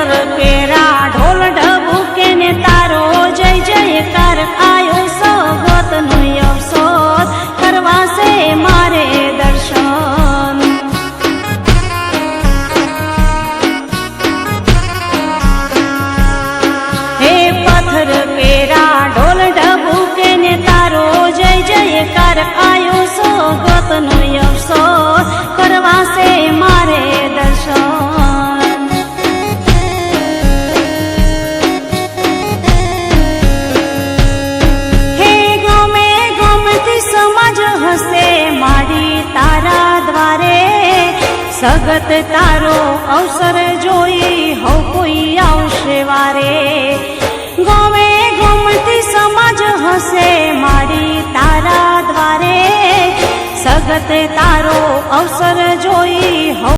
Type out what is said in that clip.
Arabi સગત તારો અવસર જોઈ હો કોઈ આવશે વારે. ગમે ગમતી સમાજ હશે મારી તારા દ્વારે. સગત તારો અવસર જોઈ હો